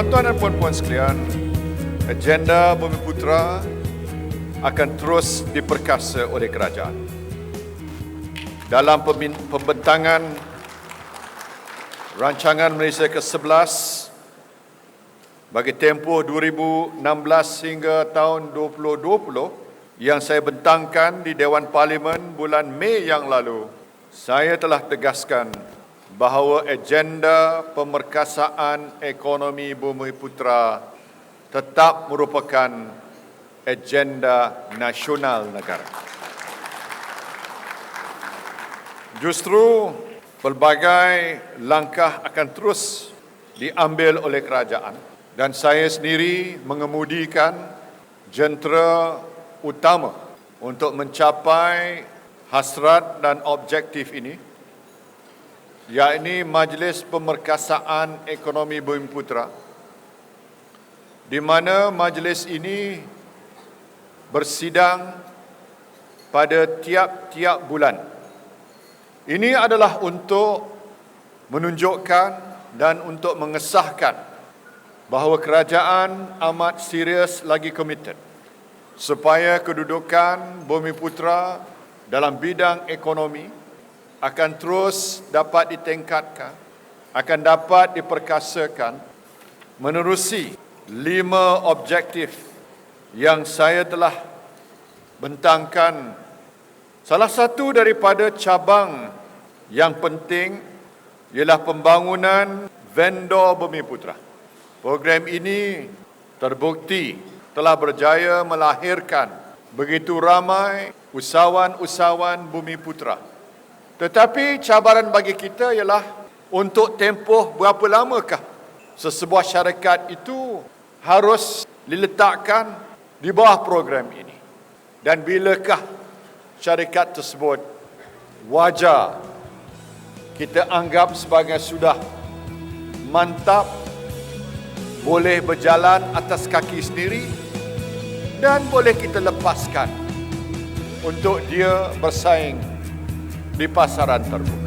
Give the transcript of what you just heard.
Tuan-tuan dan puan-puan sekalian, agenda Bumi Putra akan terus diperkasa oleh kerajaan. Dalam pembentangan rancangan Malaysia ke-11 bagi tempoh 2016 hingga tahun 2020 yang saya bentangkan di Dewan Parlimen bulan Mei yang lalu, saya telah tegaskan bahawa agenda pemerkasaan ekonomi Bumi Putra tetap merupakan agenda nasional negara. Justru pelbagai langkah akan terus diambil oleh kerajaan dan saya sendiri mengemudikan jentera utama untuk mencapai hasrat dan objektif ini yakni Majlis Pemerkasaan Ekonomi Bumi Putra di mana majlis ini bersidang pada tiap-tiap bulan. Ini adalah untuk menunjukkan dan untuk mengesahkan bahawa kerajaan amat serius lagi komited supaya kedudukan Bumi Putra dalam bidang ekonomi akan terus dapat ditingkatkan, akan dapat diperkasakan menerusi lima objektif yang saya telah bentangkan. Salah satu daripada cabang yang penting ialah pembangunan vendor Bumi Putra. Program ini terbukti telah berjaya melahirkan begitu ramai usahawan-usahawan Bumi Putra. Tetapi cabaran bagi kita ialah untuk tempoh berapa lamakah sesebuah syarikat itu harus diletakkan di bawah program ini. Dan bilakah syarikat tersebut wajar kita anggap sebagai sudah mantap boleh berjalan atas kaki sendiri dan boleh kita lepaskan untuk dia bersaing di pasaran terbuka.